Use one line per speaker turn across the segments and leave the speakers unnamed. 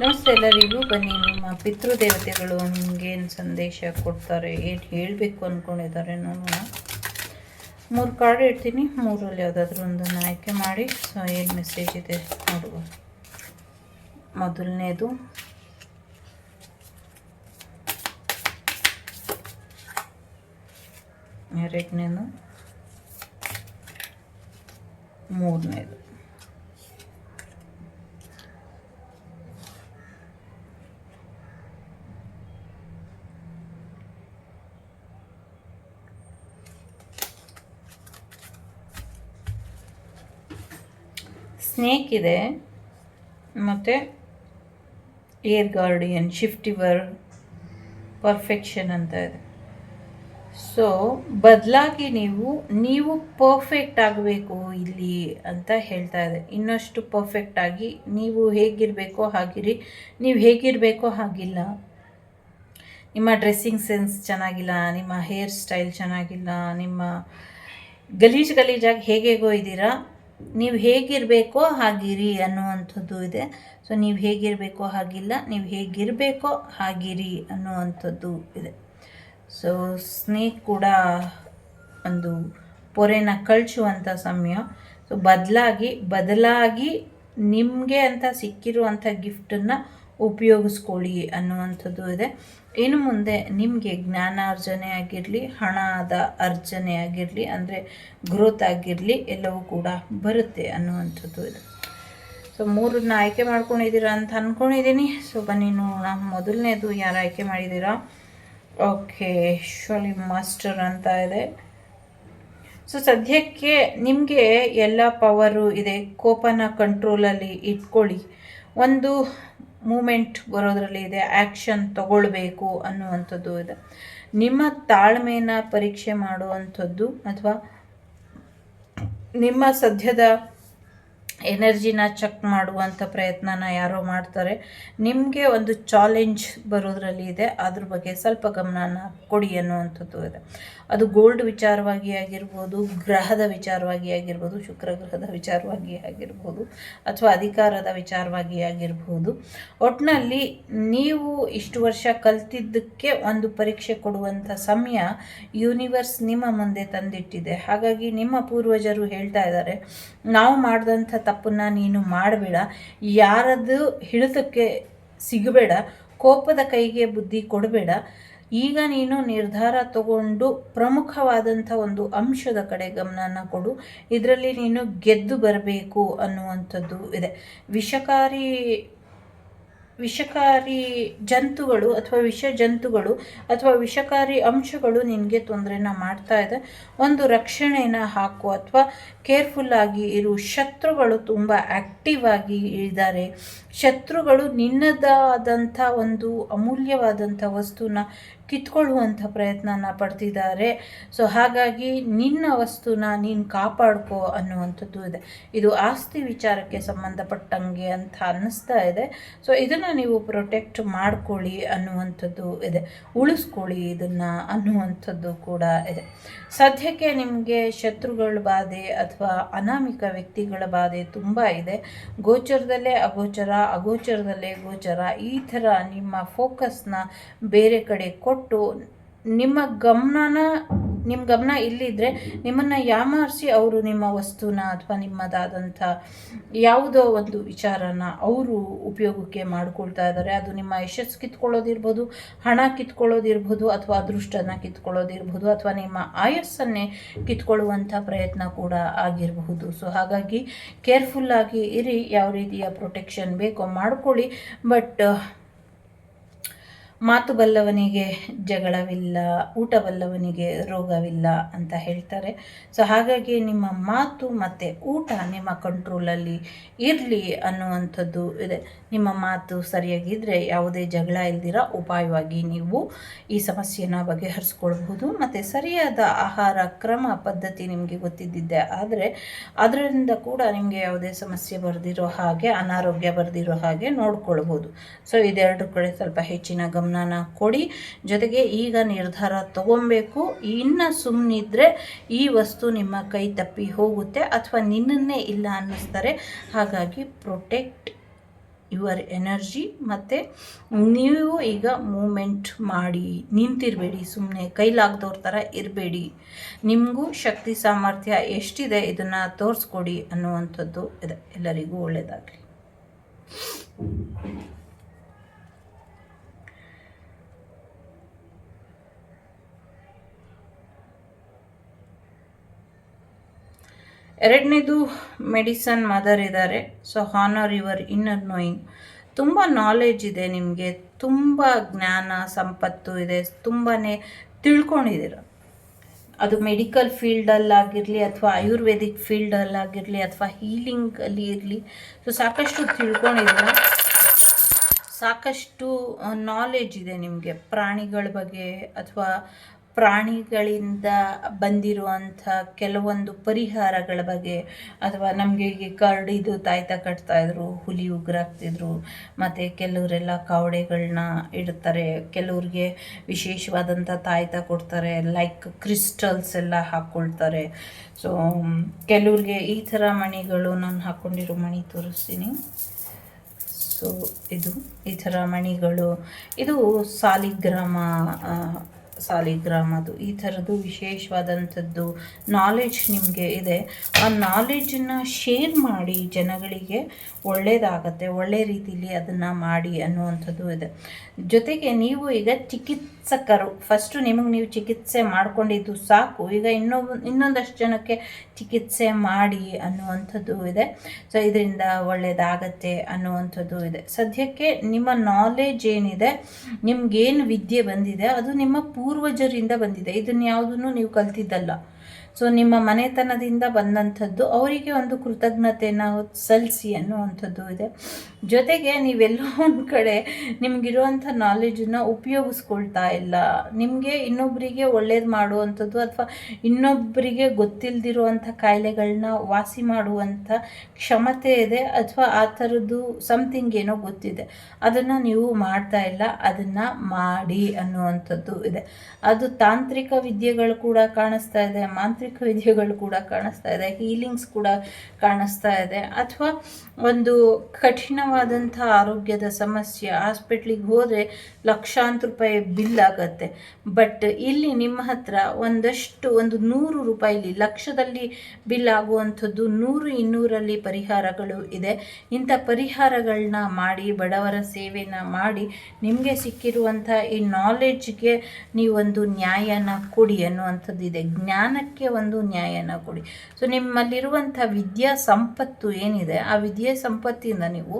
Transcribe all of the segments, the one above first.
ನಮಸ್ತೆ ಎಲ್ಲರಿಗೂ, ಬನ್ನಿ ನಿಮ್ಮ ಪಿತೃದೇವತೆಗಳು ನಮಗೇನು ಸಂದೇಶ ಕೊಡ್ತಾರೆ, ಏನು ಹೇಳಬೇಕು ಅಂದ್ಕೊಂಡಿದ್ದಾರೆ ನೋಡೋಣ. ಮೂರು ಕಾರ್ಡ್ ಇಡ್ತೀನಿ ಮೂರಲ್ಲಿ ಯಾವುದಾದ್ರೂ ಒಂದನ್ನು ಆಯ್ಕೆ ಮಾಡಿ ಸೊ ಏನು ಮೆಸೇಜ್ ಇದೆ ನೋಡುವ. ಮೊದಲನೇದು. ಎರಡನೇದು. ಮೂರನೇದು. ಸ್ನೇಕ್ ಇದೆ. ಮತ್ತು ಏರ್ ಗಾರ್ಡಿಯನ್ ಶಿಫ್ಟಿವರ್ ಪರ್ಫೆಕ್ಷನ್ ಅಂತ ಇದೆ. ಸೊ ಬದಲಾಗಿ ನೀವು ನೀವು ಪರ್ಫೆಕ್ಟ್ ಆಗಬೇಕು ಇಲ್ಲಿ ಅಂತ ಹೇಳ್ತಾ ಇದೆ. ಇನ್ನಷ್ಟು ಪರ್ಫೆಕ್ಟ್ ಆಗಿ ನೀವು ಹೇಗಿರಬೇಕೋ ಹಾಗಿರಿ. ನೀವು ಹೇಗಿರಬೇಕೋ ಹಾಗಿಲ್ಲ. ನಿಮ್ಮ ಡ್ರೆಸ್ಸಿಂಗ್ ಸೆನ್ಸ್ ಚೆನ್ನಾಗಿಲ್ಲ, ನಿಮ್ಮ ಹೇರ್ ಸ್ಟೈಲ್ ಚೆನ್ನಾಗಿಲ್ಲ, ನಿಮ್ಮ ಗಲೀಜು ಗಲೀಜಾಗಿ ಹೇಗೇಗೋ ಇದ್ದೀರಾ. ನೀವು ಹೇಗಿರಬೇಕೋ ಹಾಗಿರಿ ಅನ್ನುವಂಥದ್ದು ಇದೆ. ಸೊ ನೀವು ಹೇಗಿರಬೇಕೋ ಹಾಗಿಲ್ಲ, ನೀವು ಹೇಗಿರಬೇಕೋ ಹಾಗಿರಿ ಅನ್ನುವಂಥದ್ದು ಇದೆ. ಸೊ ಸ್ನೇಕ್ ಕೂಡ ಒಂದು ಪೊರೆನ ಕಳಿಸುವಂಥ ಸಮಯ. ಸೊ ಬದಲಾಗಿ ಬದಲಾಗಿ ನಿಮಗೆ ಅಂತ ಸಿಕ್ಕಿರುವಂಥ ಗಿಫ್ಟನ್ನು ಉಪಯೋಗಿಸ್ಕೊಳ್ಳಿ ಅನ್ನುವಂಥದ್ದು ಇದೆ. ಇನ್ನು ಮುಂದೆ ನಿಮಗೆ ಜ್ಞಾನಾರ್ಜನೆ ಆಗಿರಲಿ ಹಣದ ಅರ್ಜನೆ ಆಗಿರಲಿ, ಅಂದರೆ ಗ್ರೋತ್ ಆಗಿರಲಿ ಎಲ್ಲವೂ ಕೂಡ ಬರುತ್ತೆ ಅನ್ನುವಂಥದ್ದು ಇದೆ. ಸೊ ಮೂರನ್ನ ಆಯ್ಕೆ ಮಾಡ್ಕೊಂಡಿದ್ದೀರಾ ಅಂತ ಅಂದ್ಕೊಂಡಿದ್ದೀನಿ ಸೊ ಬನ್ನಿ ನೋಡೋಣ. ಮೊದಲನೇದು ಯಾರು ಆಯ್ಕೆ ಮಾಡಿದ್ದೀರಾ? ಓಕೆ ಶೋಲಿ ಮಾಸ್ಟರ್ ಅಂತ ಇದೆ. ಸೊ ಸದ್ಯಕ್ಕೆ ನಿಮಗೆ ಎಲ್ಲ ಪವರು ಇದೆ. ಕೋಪನ ಕಂಟ್ರೋಲಲ್ಲಿ ಇಟ್ಕೊಳ್ಳಿ. ಒಂದು ಮೂಮೆಂಟ್ ಬರೋದ್ರಲ್ಲಿ ಇದೆ ಆ್ಯಕ್ಷನ್ ತಗೊಳ್ಬೇಕು ಅನ್ನುವಂಥದ್ದು ಇದೆ. ನಿಮ್ಮ ತಾಳ್ಮೆಯನ್ನು ಪರೀಕ್ಷೆ ಮಾಡುವಂಥದ್ದು ಅಥವಾ ನಿಮ್ಮ ಸದ್ಯದ ಎನರ್ಜಿನ ಚೆಕ್ ಮಾಡುವಂಥ ಪ್ರಯತ್ನನ ಯಾರೋ ಮಾಡ್ತಾರೆ. ನಿಮಗೆ ಒಂದು ಚಾಲೆಂಜ್ ಬರೋದ್ರಲ್ಲಿ ಇದೆ. ಅದ್ರ ಬಗ್ಗೆ ಸ್ವಲ್ಪ ಗಮನನ ಕೊಡಿ ಅನ್ನುವಂಥದ್ದು ಇದೆ. ಅದು ಗೋಲ್ಡ್ ವಿಚಾರವಾಗಿ ಆಗಿರ್ಬೋದು, ಗ್ರಹದ ವಿಚಾರವಾಗಿ ಆಗಿರ್ಬೋದು, ಶುಕ್ರ ಗ್ರಹದ ವಿಚಾರವಾಗಿ ಆಗಿರ್ಬೋದು, ಅಥವಾ ಅಧಿಕಾರದ ವಿಚಾರವಾಗಿ ಆಗಿರ್ಬೋದು. ಒಟ್ಟಿನಲ್ಲಿ ನೀವು ಇಷ್ಟು ವರ್ಷ ಕಲ್ತಿದ್ದಕ್ಕೆ ಒಂದು ಪರೀಕ್ಷೆ ಕೊಡುವಂಥ ಸಮಯ ಯೂನಿವರ್ಸ್ ನಿಮ್ಮ ಮುಂದೆ ತಂದಿಟ್ಟಿದೆ. ಹಾಗಾಗಿ ನಿಮ್ಮ ಪೂರ್ವಜರು ಹೇಳ್ತಾ ಇದ್ದಾರೆ, ನಾವು ಮಾಡಿದಂಥ ತಪ್ಪನ್ನು ನೀನು ಮಾಡಬೇಡ. ಯಾರದು ಹಿಡಿತಕ್ಕೆ ಸಿಗಬೇಡ. ಕೋಪದ ಕೈಗೆ ಬುದ್ಧಿ ಕೊಡಬೇಡ. ಈಗ ನೀನು ನಿರ್ಧಾರ ತಗೊಂಡು ಪ್ರಮುಖವಾದಂಥ ಒಂದು ಅಂಶದ ಕಡೆ ಗಮನನ ಕೊಡು. ಇದರಲ್ಲಿ ನೀನು ಗೆದ್ದು ಬರಬೇಕು ಅನ್ನುವಂಥದ್ದು ಇದೆ. ವಿಷಕಾರಿ ವಿಷಕಾರಿ ಜಂತುಗಳು ಅಥವಾ ವಿಷ ಜಂತುಗಳು ಅಥವಾ ವಿಷಕಾರಿ ಅಂಶಗಳು ನಿನಗೆ ತೊಂದರೆನ ಮಾಡ್ತಾ ಇದೆ. ಒಂದು ರಕ್ಷಣೆನ ಹಾಕು ಅಥವಾ ಕೇರ್ಫುಲ್ಲಾಗಿ ಇರು. ಶತ್ರುಗಳು ತುಂಬ ಆ್ಯಕ್ಟಿವ್ ಆಗಿ ಇದ್ದಾರೆ. ಶತ್ರುಗಳು ನಿನ್ನದಾದಂಥ ಒಂದು ಅಮೂಲ್ಯವಾದಂಥ ವಸ್ತುನ ಕಿತ್ಕೊಳ್ಳುವಂಥ ಪ್ರಯತ್ನನ ಪಡ್ತಿದ್ದಾರೆ. ಸೊ ಹಾಗಾಗಿ ನಿನ್ನ ವಸ್ತುನ ನೀನು ಕಾಪಾಡ್ಕೋ ಅನ್ನುವಂಥದ್ದು ಇದೆ. ಇದು ಆಸ್ತಿ ವಿಚಾರಕ್ಕೆ ಸಂಬಂಧಪಟ್ಟಂಗೆ ಅಂತ ಅನ್ನಿಸ್ತಾ ಇದೆ. ಸೊ ಇದನ್ನು ನೀವು ಪ್ರೊಟೆಕ್ಟ್ ಮಾಡ್ಕೊಳ್ಳಿ ಅನ್ನುವಂಥದ್ದು ಇದೆ. ಉಳಿಸ್ಕೊಳ್ಳಿ ಇದನ್ನು ಅನ್ನುವಂಥದ್ದು ಕೂಡ ಇದೆ. ಸದ್ಯಕ್ಕೆ ನಿಮಗೆ ಶತ್ರುಗಳ ಬಾಧೆ ಅಥವಾ ಅನಾಮಿಕ ವ್ಯಕ್ತಿಗಳ ಬಾಧೆ ತುಂಬ ಇದೆ. ಗೋಚರದಲ್ಲೇ ಅಗೋಚರ, ಅಗೋಚರದಲ್ಲೇ ಗೋಚರ, ಈ ಥರ ನಿಮ್ಮ ಫೋಕಸ್ನ ಬೇರೆ ಕಡೆ ಕೊಟ್ಟು ನಿಮ್ಮ ಗಮನನ ನಿಮ್ಮ ಗಮನ ಇಲ್ಲಿದ್ದರೆ ನಿಮ್ಮನ್ನು ಯಾಮಾರಿಸಿ ಅವರು ನಿಮ್ಮ ವಸ್ತುನ ಅಥವಾ ನಿಮ್ಮದಾದಂಥ ಯಾವುದೋ ಒಂದು ವಿಚಾರನ ಅವರು ಉಪಯೋಗಕ್ಕೆ ಮಾಡ್ಕೊಳ್ತಾ ಇದ್ದಾರೆ. ಅದು ನಿಮ್ಮ ಯಶಸ್ಸು ಕಿತ್ಕೊಳ್ಳೋದಿರ್ಬೋದು, ಹಣ ಕಿತ್ಕೊಳ್ಳೋದಿರ್ಬೋದು, ಅಥವಾ ಅದೃಷ್ಟನ ಕಿತ್ಕೊಳ್ಳೋದಿರ್ಬೋದು, ಅಥವಾ ನಿಮ್ಮ ಆಯಸ್ಸನ್ನೇ ಕಿತ್ಕೊಳ್ಳುವಂಥ ಪ್ರಯತ್ನ ಕೂಡ ಆಗಿರಬಹುದು. ಸೊ, ಹಾಗಾಗಿ ಕೇರ್ಫುಲ್ಲಾಗಿ ಇರಿ, ಯಾವ ರೀತಿಯ ಪ್ರೊಟೆಕ್ಷನ್ ಬೇಕೋ ಮಾಡ್ಕೊಳ್ಳಿ. ಬಟ್ ಮಾತು ಬಲ್ಲವನಿಗೆ ಜಗಳವಿಲ್ಲ, ಊಟ ಬಲ್ಲವನಿಗೆ ರೋಗವಿಲ್ಲ ಅಂತ ಹೇಳ್ತಾರೆ. ಸೊ ಹಾಗಾಗಿ ನಿಮ್ಮ ಮಾತು ಮತ್ತು ಊಟ ನಿಮ್ಮ ಕಂಟ್ರೋಲಲ್ಲಿ ಇರಲಿ ಅನ್ನುವಂಥದ್ದು ಇದೆ. ನಿಮ್ಮ ಮಾತು ಸರಿಯಾಗಿದ್ದರೆ ಯಾವುದೇ ಜಗಳ ಇಲ್ದಿರ ಉಪಾಯವಾಗಿ ನೀವು ಈ ಸಮಸ್ಯೆನ ಬಗೆಹರಿಸ್ಕೊಳ್ಬಹುದು. ಮತ್ತು ಸರಿಯಾದ ಆಹಾರ ಕ್ರಮ ಪದ್ಧತಿ ನಿಮಗೆ ಗೊತ್ತಿದ್ದಿದ್ದೆ. ಆದರೆ ಅದರಿಂದ ಕೂಡ ನಿಮಗೆ ಯಾವುದೇ ಸಮಸ್ಯೆ ಬರೆದಿರೋ ಹಾಗೆ, ಅನಾರೋಗ್ಯ ಬರೆದಿರೋ ಹಾಗೆ ನೋಡ್ಕೊಳ್ಬೋದು ಸೊ ಇದೆರಡು ಕಡೆ ಸ್ವಲ್ಪ ಹೆಚ್ಚಿನ ಗಮನ ಗಮನನ ಕೊಡಿ. ಜೊತೆಗೆ ಈಗ ನಿರ್ಧಾರ ತಗೊಬೇಕು. ಇನ್ನು ಸುಮ್ಮನಿದ್ರೆ ಈ ವಸ್ತು ನಿಮ್ಮ ಕೈ ತಪ್ಪಿ ಹೋಗುತ್ತೆ ಅಥವಾ ನಿನ್ನನ್ನೇ ಇಲ್ಲ ಅನ್ನಿಸ್ತಾರೆ. ಹಾಗಾಗಿ ಪ್ರೊಟೆಕ್ಟ್ ಯುವರ್ ಎನರ್ಜಿ ಮತ್ತು ನೀವು ಈಗ ಮೂಮೆಂಟ್ ಮಾಡಿ. ನಿಂತಿರಬೇಡಿ ಸುಮ್ಮನೆ ಕೈಲಾಗ್ದವ್ರ ಥರ ಇರಬೇಡಿ. ನಿಮಗೂ ಶಕ್ತಿ ಸಾಮರ್ಥ್ಯ ಎಷ್ಟಿದೆ ಇದನ್ನು ತೋರಿಸ್ಕೊಡಿ ಅನ್ನುವಂಥದ್ದು ಇದೆ. ಎಲ್ಲರಿಗೂ ಒಳ್ಳೆಯದಾಗಲಿ ಎರಡನೇದು ಮೆಡಿಸನ್ ಮದರ್ ಇದ್ದಾರೆ. So, honour your inner knowing. ತುಂಬ ನಾಲೆಜ್ ಇದೆ ನಿಮಗೆ. ತುಂಬ ಜ್ಞಾನ, ಸಂಪತ್ತು ಇದೆ. ತುಂಬಾ ತಿಳ್ಕೊಂಡಿದ್ದೀರ. ಅದು ಮೆಡಿಕಲ್ ಫೀಲ್ಡಲ್ಲಾಗಿರಲಿ ಅಥವಾ ಆಯುರ್ವೇದಿಕ್ ಫೀಲ್ಡಲ್ಲಾಗಿರಲಿ ಅಥವಾ ಹೀಲಿಂಗಲ್ಲಿ ಇರಲಿ. ಸೊ ಸಾಕಷ್ಟು ತಿಳ್ಕೊಂಡಿದ್ದೀರ. ಸಾಕಷ್ಟು ನಾಲೆಜ್ ಇದೆ ನಿಮಗೆ. ಪ್ರಾಣಿಗಳ ಬಗ್ಗೆ ಅಥವಾ ಪ್ರಾಣಿಗಳಿಂದ ಬಂದಿರುವಂಥ ಕೆಲವೊಂದು ಪರಿಹಾರಗಳ ಬಗ್ಗೆ ಅಥವಾ ನಮಗೆ ಈಗ ಕರಡಿದು ತಾಯ್ತ ಕಟ್ತಾಯಿದ್ರು ಹುಲಿ ಉಗ್ರಾಗ್ತಿದ್ರು ಮತ್ತು ಕೆಲವರೆಲ್ಲ ಕಾವಡೆಗಳನ್ನ ಇಡ್ತಾರೆ, ಕೆಲವ್ರಿಗೆ ವಿಶೇಷವಾದಂಥ ತಾಯ್ತ ಕೊಡ್ತಾರೆ ಲೈಕ್ ಕ್ರಿಸ್ಟಲ್ಸ್ ಎಲ್ಲ ಹಾಕ್ಕೊಳ್ತಾರೆ ಸೊ ಕೆಲವ್ರಿಗೆ ಈ ಥರ ಮಣಿಗಳು ನಾನು ಹಾಕ್ಕೊಂಡಿರೋ ಮಣಿ ತೋರಿಸ್ತೀನಿ. ಸೊ ಇದು ಈ ಥರ ಮಣಿಗಳು. ಇದು ಸಾಲಿಗ್ರಾಮ ಸಾಲಿಗ್ರಾಮದು ಈ ಥರದ್ದು ವಿಶೇಷವಾದಂಥದ್ದು ನಾಲೆಜ್ ನಿಮಗೆ ಇದೆ. ಆ ನಾಲೆಜನ್ನು ಶೇರ್ ಮಾಡಿ ಜನಗಳಿಗೆ ಒಳ್ಳೆಯದಾಗತ್ತೆ ಒಳ್ಳೆಯ ರೀತಿಯಲ್ಲಿ ಅದನ್ನು ಮಾಡಿ ಅನ್ನುವಂಥದ್ದು ಇದೆ. ಜೊತೆಗೆ ನೀವು ಈಗ ಚಿಕಿತ್ಸಕರು ಫಸ್ಟು ನಿಮಗೆ ನೀವು ಚಿಕಿತ್ಸೆ ಮಾಡ್ಕೊಂಡಿದ್ದು ಸಾಕು. ಈಗ ಇನ್ನೊಬ್ಬ ಇನ್ನೊಂದಷ್ಟು ಜನಕ್ಕೆ ಚಿಕಿತ್ಸೆ ಮಾಡಿ ಅನ್ನುವಂಥದ್ದು ಇದೆ. ಸೊ ಇದರಿಂದ ಒಳ್ಳೆಯದಾಗತ್ತೆ ಅನ್ನುವಂಥದ್ದು ಇದೆ. ಸದ್ಯಕ್ಕೆ ನಿಮ್ಮ ನಾಲೆಜ್ ಏನಿದೆ, ನಿಮ್ಗೇನು ವಿದ್ಯೆ ಬಂದಿದೆ, ಅದು ನಿಮ್ಮ ಪೂರ್ವಜರಿಂದ ಬಂದಿದೆ. ಇದನ್ನು ಯಾವುದನ್ನು ನೀವು ಕಲ್ತಿದ್ದಲ್ಲ. ಸೊ ನಿಮ್ಮ ಮನೆತನದಿಂದ ಬಂದಂಥದ್ದು ಅವರಿಗೆ ಒಂದು ಕೃತಜ್ಞತೆಯನ್ನು ಸಲ್ಲಿಸಿ ಅನ್ನುವಂಥದ್ದು ಇದೆ. ಜೊತೆಗೆ ನೀವೆಲ್ಲೋ ಒಂದು ಕಡೆ ನಿಮಗಿರುವಂಥ ನಾಲೆಜನ್ನು ಉಪಯೋಗಿಸ್ಕೊಳ್ತಾ ಇಲ್ಲ. ನಿಮಗೆ ಇನ್ನೊಬ್ಬರಿಗೆ ಒಳ್ಳೇದು ಮಾಡುವಂಥದ್ದು ಅಥವಾ ಇನ್ನೊಬ್ಬರಿಗೆ ಗೊತ್ತಿಲ್ಲದಿರುವಂಥ ಕಾಯಿಲೆಗಳನ್ನ ವಾಸಿ ಮಾಡುವಂಥ ಕ್ಷಮತೆ ಇದೆ ಅಥವಾ ಆ ಥರದ್ದು ಸಮಥಿಂಗ್ ಏನೋ ಗೊತ್ತಿದೆ. ಅದನ್ನು ನೀವು ಮಾಡ್ತಾ ಇಲ್ಲ, ಅದನ್ನು ಮಾಡಿ ಅನ್ನುವಂಥದ್ದು ಇದೆ. ಅದು ತಾಂತ್ರಿಕ ವಿದ್ಯೆಗಳು ಕೂಡ ಕಾಣಿಸ್ತಾ ಇದೆ. ಮಾಂತ್ರಿಕ ವಿದ್ಯೆಗಳು ಕೂಡ ಕಾಣಿಸ್ತಾ ಇದೆ ಹೀಲಿಂಗ್ಸ್ ಕೂಡ ಕಾಣಿಸ್ತಾ ಇದೆ. ಅಥವಾ ಒಂದು ಕಠಿಣವಾದಂಥ ಆರೋಗ್ಯದ ಸಮಸ್ಯೆ ಹಾಸ್ಪಿಟ್ಲಿಗೆ ಹೋದರೆ ಲಕ್ಷಾಂತರ ರೂಪಾಯಿ ಬಿಲ್ ಆಗತ್ತೆ. ಬಟ್ ಇಲ್ಲಿ ನಿಮ್ಮ ಹತ್ರ ಒಂದಷ್ಟು, ಒಂದು ನೂರು ರೂಪಾಯಿಲಿ, ಲಕ್ಷದಲ್ಲಿ ಬಿಲ್ ಆಗುವಂಥದ್ದು ನೂರು, ಇನ್ನೂರಲ್ಲಿ ಪರಿಹಾರಗಳು ಇದೆ. ಇಂಥ ಪರಿಹಾರಗಳನ್ನ ಮಾಡಿ, ಬಡವರ ಸೇವೆನ ಮಾಡಿ, ನಿಮಗೆ ಸಿಕ್ಕಿರುವಂಥ ಈ ನಾಲೆಡ್ಜ್ಗೆ ನೀವೊಂದು ನ್ಯಾಯನ ಕೊಡಿ ಅನ್ನುವಂಥದ್ದು ಇದೆ ಜ್ಞಾನಕ್ಕೆ ಒಂದು ನ್ಯಾಯನ ಕೊಡಿ. ಸೊ ನಿಮ್ಮಲ್ಲಿರುವಂಥ ವಿದ್ಯಾ ಸಂಪತ್ತು ಏನಿದೆ, ಆ ವಿದ್ಯೆ ಸಂಪತ್ತಿಂದ ನೀವು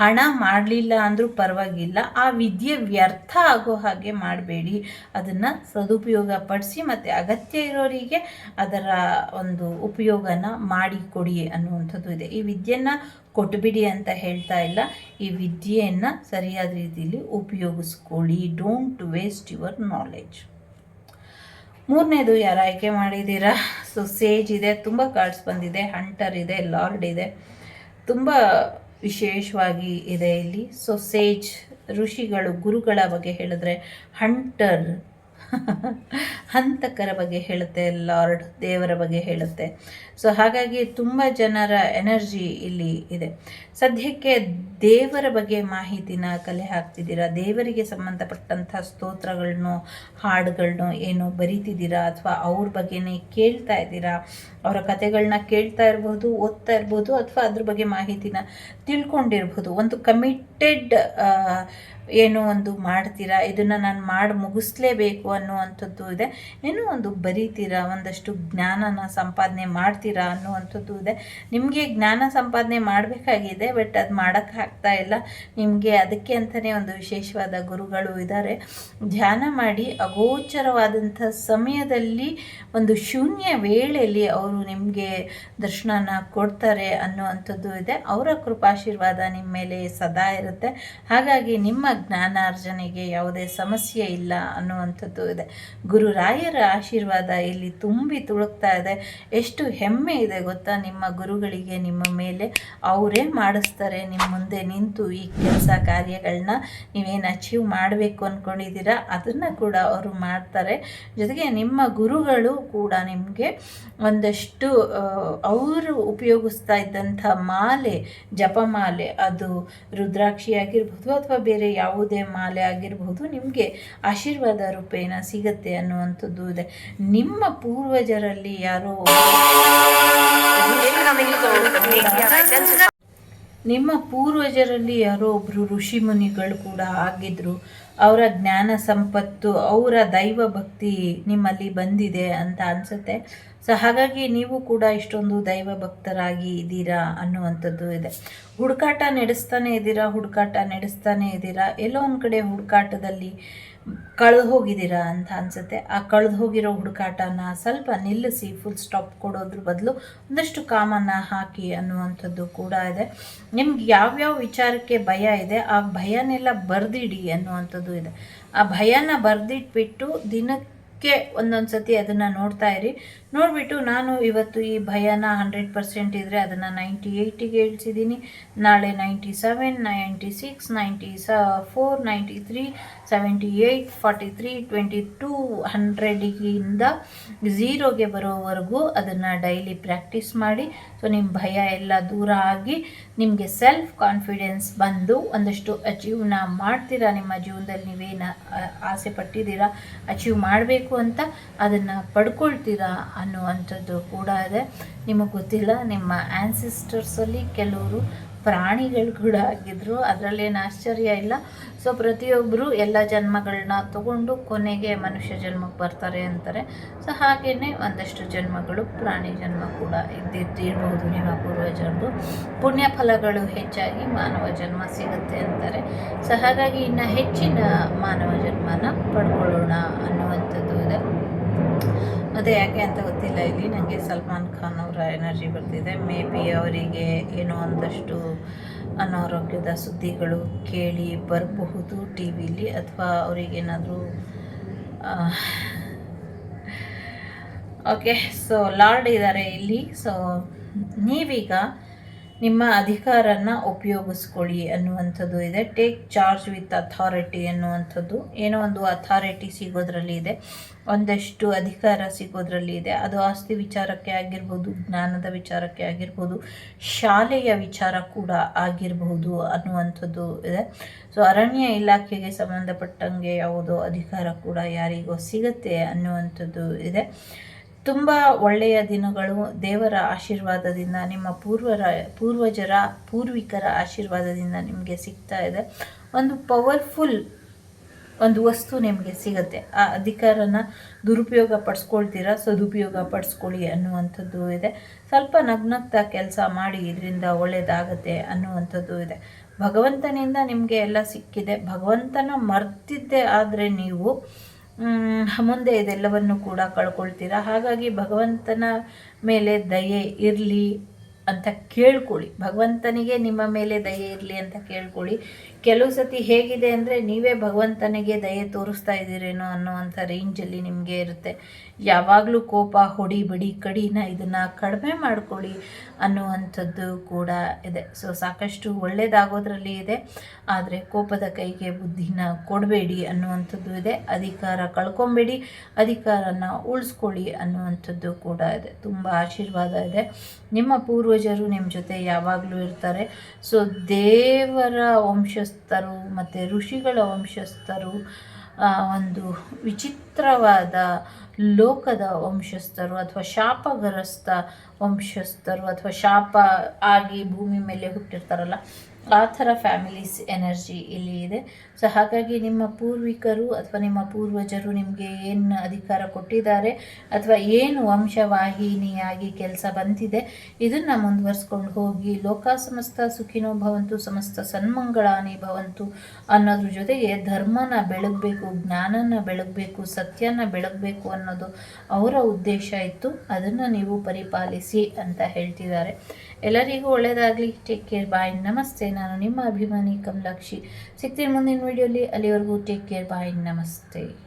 ಹಣ ಮಾಡಲಿಲ್ಲ ಅಂದರೂ ಪರವಾಗಿಲ್ಲ, ಆ ವಿದ್ಯೆ ವ್ಯರ್ಥ ಆಗೋ ಹಾಗೆ ಮಾಡಬೇಡಿ. ಅದನ್ನು ಸದುಪಯೋಗ ಪಡಿಸಿ ಮತ್ತು ಅಗತ್ಯ ಇರೋರಿಗೆ ಅದರ ಒಂದು ಉಪಯೋಗನ ಮಾಡಿಕೊಡಿ ಅನ್ನುವಂಥದ್ದು ಇದೆ. ಈ ವಿದ್ಯೆಯನ್ನು ಕೊಟ್ಟುಬಿಡಿ ಅಂತ ಹೇಳ್ತಾ ಇಲ್ಲ. ಈ ವಿದ್ಯೆಯನ್ನು ಸರಿಯಾದ ರೀತಿಯಲ್ಲಿ ಉಪಯೋಗಿಸ್ಕೊಳ್ಳಿ. ಡೋಂಟ್ ವೇಸ್ಟ್ ಯುವರ್ ನಾಲೆಡ್ಜ್ ಮೂರನೇದು ಯಾರು ಆಯ್ಕೆ ಮಾಡಿದ್ದೀರಾ? ಸೊ ಸೇಜ್ ಇದೆ, ತುಂಬ ಕಾರ್ಡ್ಸ್ ಬಂದಿದೆ ಹಂಟರ್ ಇದೆ ಲಾರ್ಡ್ ಇದೆ. ತುಂಬ ವಿಶೇಷವಾಗಿ ಇದೆ ಇಲ್ಲಿ. ಸೊ ಸೇಜ್ ಋಷಿಗಳು, ಗುರುಗಳ ಬಗ್ಗೆ ಹೇಳಿದ್ರೆ ಹಂಟರ್ ಹಂತಕರ ಬಗ್ಗೆ ಹೇಳುತ್ತೆ, ಲಾರ್ಡ್ ದೇವರ ಬಗ್ಗೆ ಹೇಳುತ್ತೆ. ಸೊ ಹಾಗಾಗಿ ತುಂಬ ಜನರ ಎನರ್ಜಿ ಇಲ್ಲಿ ಇದೆ. ಸದ್ಯಕ್ಕೆ ದೇವರ ಬಗ್ಗೆ ಮಾಹಿತಿನ ಕಲೆ ಹಾಕ್ತಿದ್ದೀರಾ? ದೇವರಿಗೆ ಸಂಬಂಧಪಟ್ಟಂಥ ಸ್ತೋತ್ರಗಳನ್ನು ಹಾಡುಗಳನ್ನು ಏನು ಬರಿತಿದ್ದೀರಾ? ಅಥವಾ ಅವ್ರ ಬಗ್ಗೆನೇ ಕೇಳ್ತಾ ಇದ್ದೀರಾ? ಅವರ ಕತೆಗಳನ್ನ ಕೇಳ್ತಾ ಇರ್ಬೋದು, ಓದ್ತಾ ಇರ್ಬೋದು, ಅಥವಾ ಅದ್ರ ಬಗ್ಗೆ ಮಾಹಿತಿನ ತಿಳ್ಕೊಂಡಿರ್ಬೋದು? ಒಂದು ಕಮಿಟೆಡ್ ಏನೋ ಒಂದು ಮಾಡ್ತೀರಾ? ಇದನ್ನು ನಾನು ಮಾಡಿ ಮುಗಿಸ್ಲೇಬೇಕು ಅನ್ನುವಂಥದ್ದು ಇದೆ. ಏನೋ ಒಂದು ಬರೀತೀರಾ? ಒಂದಷ್ಟು ಜ್ಞಾನನ ಸಂಪಾದನೆ ಮಾಡ್ತೀರಾ ಅನ್ನುವಂಥದ್ದು ಇದೆ. ನಿಮಗೆ ಜ್ಞಾನ ಸಂಪಾದನೆ ಮಾಡಬೇಕಾಗಿದೆ, ಬಟ್ ಅದು ಮಾಡೋಕ್ಕೆ ಆಗ್ತಾ ಇಲ್ಲ. ನಿಮಗೆ ಅದಕ್ಕೆ ಅಂತಲೇ ಒಂದು ವಿಶೇಷವಾದ ಗುರುಗಳು ಇದ್ದಾರೆ ಧ್ಯಾನ ಮಾಡಿ ಅಗೋಚರವಾದಂಥ ಸಮಯದಲ್ಲಿ, ಒಂದು ಶೂನ್ಯ ವೇಳೆಯಲ್ಲಿ ಅವರು ನಿಮಗೆ ದರ್ಶನನ ಕೊಡ್ತಾರೆ ಅನ್ನುವಂಥದ್ದು ಇದೆ. ಅವರ ಕೃಪಾಶೀರ್ವಾದ ನಿಮ್ಮ ಮೇಲೆ ಸದಾ ಇರುತ್ತೆ. ಹಾಗಾಗಿ ನಿಮ್ಮ ಜ್ಞಾನಾರ್ಜನೆಗೆ ಯಾವುದೇ ಸಮಸ್ಯೆ ಇಲ್ಲ ಅನ್ನುವಂಥದ್ದು ಇದೆ. ಗುರುರಾಯರ ಆಶೀರ್ವಾದ ಇಲ್ಲಿ ತುಂಬಿ ತುಳುಕ್ತಾ ಇದೆ. ಎಷ್ಟು ಹೆಮ್ಮೆ ಇದೆ ಗೊತ್ತಾ? ನಿಮ್ಮ ಗುರುಗಳಿಗೆ ನಿಮ್ಮ ಮೇಲೆ ಅವರೇ ಮಾಡಿಸ್ತಾರೆ. ನಿಮ್ಮ ಮುಂದೆ ನಿಂತು ಈ ಕೆಲಸ ಕಾರ್ಯಗಳನ್ನ ನೀವೇನು ಅಚೀವ್ ಮಾಡಬೇಕು ಅಂದ್ಕೊಂಡಿದ್ದೀರಾ ಅದನ್ನು ಕೂಡ ಅವರು ಮಾಡ್ತಾರೆ. ಜೊತೆಗೆ ನಿಮ್ಮ ಗುರುಗಳು ಕೂಡ ನಿಮಗೆ ಒಂದಷ್ಟು ಅವರು ಉಪಯೋಗಿಸ್ತಾ ಇದ್ದಂಥ ಮಾಲೆ, ಜಪಮಾಲೆ, ಅದು ರುದ್ರಾಕ್ಷಿ ಆಗಿರ್ಬೋದು ಅಥವಾ ಬೇರೆ ಯಾವುದೇ ಮಾಲೆ ಆಗಿರಬಹುದು ನಿಮಗೆ ಆಶೀರ್ವಾದ ರೂಪೇಣ ಸಿಗತ್ತೆ ಅನ್ನುವಂಥದ್ದು ಇದೆ. ನಿಮ್ಮ ಪೂರ್ವಜರಲ್ಲಿ ಯಾರೋ ನಿಮ್ಮ ಪೂರ್ವಜರಲ್ಲಿ ಯಾರೋ ಒಬ್ಬರು ಋಷಿ ಮುನಿಗಳು ಕೂಡ ಆಗಿದ್ರು. ಅವರ ಜ್ಞಾನ ಸಂಪತ್ತು, ಅವರ ದೈವ ಭಕ್ತಿ ನಿಮ್ಮಲ್ಲಿ ಬಂದಿದೆ ಅಂತ ಅನಿಸುತ್ತೆ. ಸೊ ಹಾಗಾಗಿ ನೀವು ಕೂಡ ಇಷ್ಟೊಂದು ದೈವ ಭಕ್ತರಾಗಿ ಇದ್ದೀರಾ ಅನ್ನುವಂಥದ್ದು ಇದೆ. ಹುಡುಕಾಟ ನಡೆಸ್ತಾನೆ ಇದ್ದೀರಾ, ಹುಡುಕಾಟ ನಡೆಸ್ತಾನೆ ಇದ್ದೀರಾ, ಎಲ್ಲೋ ಒಂದು ಕಡೆ ಹುಡುಕಾಟದಲ್ಲಿ ಕಳೆದು ಹೋಗಿದ್ದೀರಾ ಅಂತ ಅನ್ಸುತ್ತೆ. ಆ ಕಳೆದು ಹೋಗಿರೋ ಹುಡುಕಾಟನ ಸ್ವಲ್ಪ ನಿಲ್ಲಿಸಿ ಫುಲ್ ಸ್ಟಾಪ್ ಕೊಡೋದ್ರ ಬದಲು ಒಂದಷ್ಟು ಕಾಮನ್ನ ಹಾಕಿ ಅನ್ನುವಂಥದ್ದು ಕೂಡ ಇದೆ. ನಿಮ್ಗೆ ಯಾವ್ಯಾವ ವಿಚಾರಕ್ಕೆ ಭಯ ಇದೆ, ಆ ಭಯನೆಲ್ಲ ಬರೆದಿಡಿ ಅನ್ನುವಂಥದ್ದು ಇದೆ. ಆ ಭಯನ ಬರೆದಿಟ್ಬಿಟ್ಟು ದಿನಕ್ಕೆ ಒಂದೊಂದು ಸತಿ ಅದನ್ನು ನೋಡ್ತಾ ಇರಿ. ನೋಡಿಬಿಟ್ಟು ನಾನು ಇವತ್ತು ಈ ಭಯನ ಹಂಡ್ರೆಡ್ ಪರ್ಸೆಂಟ್ ಇದ್ದರೆ ಅದನ್ನು ನೈಂಟಿ ಏಯ್ಟಿಗೆ ಇಳಿಸಿದ್ದೀನಿ ನಾಳೆ ninety seven, ninety six, ninety ಸ four, ninety three, seventy eight, forty three, twenty two, ಹಂಡ್ರೆಡಿಗಿಂದ ಝೀರೋಗೆ ಬರೋವರೆಗೂ ಅದನ್ನು ಡೈಲಿ ಪ್ರಾಕ್ಟೀಸ್ ಮಾಡಿ. ಸೊ ನಿಮ್ಮ ಭಯ ಎಲ್ಲ ದೂರ ಆಗಿ ನಿಮಗೆ ಸೆಲ್ಫ್ ಕಾನ್ಫಿಡೆನ್ಸ್ ಬಂದು ಒಂದಷ್ಟು ಅಚೀವ್ನ ಮಾಡ್ತೀರಾ? ನಿಮ್ಮ ಜೀವನದಲ್ಲಿ ನೀವೇನು ಆಸೆ ಪಟ್ಟಿದ್ದೀರಾ? ಅಚೀವ್ ಮಾಡಬೇಕು ಅಂತ ಅದನ್ನು ಪಡ್ಕೊಳ್ತೀರಾ? ಅನ್ನುವಂಥದ್ದು ಕೂಡ ಇದೆ. ನಿಮಗೆ ಗೊತ್ತಿಲ್ಲ, ನಿಮ್ಮ ಆ್ಯನ್ಸಿಸ್ಟರ್ಸಲ್ಲಿ ಕೆಲವರು ಪ್ರಾಣಿಗಳು ಕೂಡ ಆಗಿದ್ದರು ಅದರಲ್ಲೇನು ಆಶ್ಚರ್ಯ ಇಲ್ಲ. ಸೊ ಪ್ರತಿಯೊಬ್ಬರು ಎಲ್ಲ ಜನ್ಮಗಳನ್ನ ತಗೊಂಡು ಕೊನೆಗೆ ಮನುಷ್ಯ ಜನ್ಮಕ್ಕೆ ಬರ್ತಾರೆ ಅಂತಾರೆ. ಸೊ ಹಾಗೆಯೇ ಒಂದಷ್ಟು ಜನ್ಮಗಳು ಪ್ರಾಣಿ ಜನ್ಮ ಕೂಡ ಇದ್ದಿದ್ದಿರ್ಬೋದು ನಿಮ್ಮ ಪೂರ್ವಜರದು ಪುಣ್ಯ ಫಲಗಳು ಹೆಚ್ಚಾಗಿ ಮಾನವ ಜನ್ಮ ಸಿಗುತ್ತೆ ಅಂತಾರೆ. ಸೊ ಹಾಗಾಗಿ ಇನ್ನು ಹೆಚ್ಚಿನ ಮಾನವ ಜನ್ಮನ ಪಡ್ಕೊಳ್ಳೋಣ ಅನ್ನುವಂಥದ್ದು ಇದೆ. ಮತ್ತು ಯಾಕೆ ಅಂತ ಗೊತ್ತಿಲ್ಲ. ಇಲ್ಲಿ ನನಗೆ ಸಲ್ಮಾನ್ ಖಾನ್ ಅವರ ಎನರ್ಜಿ ಬರ್ತಿದೆ. ಮೇ ಬಿ ಅವರಿಗೆ ಏನೋ ಒಂದಷ್ಟು ಅನಾರೋಗ್ಯದ ಸುದ್ದಿಗಳು ಕೇಳಿ ಬರಬಹುದು ಟಿ ವಿಲಿ ಅಥವಾ ಅವರಿಗೇನಾದರೂ ಓಕೆ ಸೊ ಲಾರ್ಡ್ ಇದ್ದಾರೆ ಇಲ್ಲಿ. ಸೊ ನೀವೀಗ ನಿಮ್ಮ ಅಧಿಕಾರನ ಉಪಯೋಗಿಸ್ಕೊಳ್ಳಿ ಅನ್ನುವಂಥದ್ದು ಇದೆ. ಟೇಕ್ ಚಾರ್ಜ್ ವಿತ್ ಅಥಾರಿಟಿ ಅನ್ನುವಂಥದ್ದು ಏನೋ ಒಂದು ಅಥಾರಿಟಿ ಸಿಗೋದ್ರಲ್ಲಿ ಇದೆ. ಒಂದಷ್ಟು ಅಧಿಕಾರ ಸಿಗೋದ್ರಲ್ಲಿ ಇದೆ. ಅದು ಆಸ್ತಿ ವಿಚಾರಕ್ಕೆ ಆಗಿರ್ಬೋದು, ಜ್ಞಾನದ ವಿಚಾರಕ್ಕೆ ಆಗಿರ್ಬೋದು, ಶಾಲೆಯ ವಿಚಾರ ಕೂಡ ಆಗಿರಬಹುದು ಅನ್ನುವಂಥದ್ದು ಇದೆ. ಸೊ ಅರಣ್ಯ ಇಲಾಖೆಗೆ ಸಂಬಂಧಪಟ್ಟಂಗೆ ಯಾವುದೋ ಅಧಿಕಾರ ಕೂಡ ಯಾರಿಗೋ ಸಿಗುತ್ತೆ ಅನ್ನುವಂಥದ್ದು ಇದೆ. ತುಂಬ ಒಳ್ಳೆಯ ದಿನಗಳು ದೇವರ ಆಶೀರ್ವಾದದಿಂದ, ನಿಮ್ಮ ಪೂರ್ವರ, ಪೂರ್ವಜರ, ಪೂರ್ವಿಕರ ಆಶೀರ್ವಾದದಿಂದ ನಿಮಗೆ ಸಿಗ್ತಾ ಇದೆ. ಒಂದು ಪವರ್ಫುಲ್ ಒಂದು ವಸ್ತು ನಿಮಗೆ ಸಿಗುತ್ತೆ. ಆ ಅಧಿಕಾರನ ದುರುಪಯೋಗ ಪಡಿಸ್ಕೊಳ್ತೀರಾ, ಸದುಪಯೋಗ ಪಡಿಸ್ಕೊಳ್ಳಿ ಅನ್ನುವಂಥದ್ದು ಇದೆ. ಸ್ವಲ್ಪ ನಗ್ನಗ್ತಾ ಕೆಲಸ ಮಾಡಿ ಇದರಿಂದ ಒಳ್ಳೆಯದಾಗತ್ತೆ ಅನ್ನುವಂಥದ್ದು ಇದೆ. ಭಗವಂತನಿಂದ ನಿಮಗೆ ಎಲ್ಲ ಸಿಕ್ಕಿದೆ. ಭಗವಂತನ ಮರ್ತಿದ್ದೆ ಆದರೆ ನೀವು ಮುಂದೆ ಇದೆಲ್ಲವನ್ನು ಕೂಡ ಕಳ್ಕೊಳ್ತೀರಾ? ಹಾಗಾಗಿ ಭಗವಂತನ ಮೇಲೆ ದಯೆ ಇರಲಿ ಅಂತ ಕೇಳ್ಕೊಳ್ಳಿ. ಭಗವಂತನಿಗೆ ನಿಮ್ಮ ಮೇಲೆ ದಯೆ ಇರಲಿ ಅಂತ ಕೇಳ್ಕೊಳ್ಳಿ. ಕೆಲವು ಸತಿ ಹೇಗಿದೆ ಅಂದರೆ ನೀವೇ ಭಗವಂತನಿಗೆ ದಯೆ ತೋರಿಸ್ತಾ ಇದ್ದೀರೇನೋ ಅನ್ನೋವಂಥ ರೇಂಜಲ್ಲಿ ನಿಮಗೆ ಇರುತ್ತೆ. ಯಾವಾಗಲೂ ಕೋಪ, ಹೊಡಿ, ಬಡಿ, ಕಡಿನ ಇದನ್ನು ಕಡಿಮೆ ಮಾಡಿಕೊಳ್ಳಿ ಅನ್ನುವಂಥದ್ದು ಕೂಡ ಇದೆ. ಸೊ ಸಾಕಷ್ಟು ಒಳ್ಳೆಯದಾಗೋದ್ರಲ್ಲಿ ಇದೆ. ಆದರೆ ಕೋಪದ ಕೈಗೆ ಬುದ್ಧಿನ ಕೊಡಬೇಡಿ ಅನ್ನುವಂಥದ್ದು ಇದೆ. ಅಧಿಕಾರ ಕಳ್ಕೊಬೇಡಿ, ಅಧಿಕಾರನ ಉಳಿಸ್ಕೊಳ್ಳಿ ಅನ್ನುವಂಥದ್ದು ಕೂಡ ಇದೆ. ತುಂಬ ಆಶೀರ್ವಾದ ಇದೆ. ನಿಮ್ಮ ಪೂರ್ವಜರು ನಿಮ್ಮ ಜೊತೆ ಯಾವಾಗಲೂ ಇರ್ತಾರೆ. ಸೊ ದೇವರ ವಂಶಸ್ಥರು ಮತ್ತು ಋಷಿಗಳ ವಂಶಸ್ಥರು ಒಂದು ವಿಚಿತ್ರವಾದ ಲೋಕದ ವಂಶಸ್ಥರು ಅಥವಾ ಶಾಪಗ್ರಸ್ತ ವಂಶಸ್ಥರು ಅಥವಾ ಶಾಪ ಆಗಿ ಭೂಮಿ ಮೇಲೆ ಹುಟ್ಟಿರ್ತಾರಲ್ಲ ಆ ಥರ ಫ್ಯಾಮಿಲೀಸ್ ಎನರ್ಜಿ ಇಲ್ಲಿ ಇದೆ. ಸೊ ಹಾಗಾಗಿ ನಿಮ್ಮ ಪೂರ್ವಿಕರು ಅಥವಾ ನಿಮ್ಮ ಪೂರ್ವಜರು ನಿಮಗೆ ಏನು ಅಧಿಕಾರ ಕೊಟ್ಟಿದ್ದಾರೆ ಅಥವಾ ಏನು ವಂಶವಾಹಿನಿಯಾಗಿ ಕೆಲಸ ಬಂದಿದೆ, ಇದನ್ನು ಮುಂದುವರಿಸ್ಕೊಂಡು ಹೋಗಿ ಲೋಕ ಸಮಸ್ತ ಸುಖಿನೋ ಭವಂತು, ಸಮಸ್ತ ಸನ್ಮಂಗಳಾನಿ ಭವಂತು ಅನ್ನೋದ್ರ ಜೊತೆಗೆ ಧರ್ಮನ ಬೆಳಗಬೇಕು, ಜ್ಞಾನನ ಬೆಳಗಬೇಕು, ಸತ್ಯನ ಬೆಳಗಬೇಕು ಅನ್ನೋದು ಅವರ ಉದ್ದೇಶ ಇತ್ತು. ಅದನ್ನು ನೀವು ಪರಿಪಾಲಿಸಿ ಅಂತ ಹೇಳ್ತಿದ್ದಾರೆ. ಎಲ್ಲರಿಗೂ ಒಳ್ಳೆಯದಾಗಲಿ. ಟೇಕ್ ಕೇರ್ ಬಾಯ್ ನಮಸ್ತೆ. ನಾನು ನಿಮ್ಮ ಅಭಿಮಾನಿ ಕಮಲಾಕ್ಷಿ. ಸಿಗ್ತೀನಿ ಮುಂದಿನ ವಿಡಿಯೋಲಿ ಅಲ್ಲಿವರೆಗೂ ಟೇಕ್ ಕೇರ್ ಬಾಯ್ ನಮಸ್ತೆ.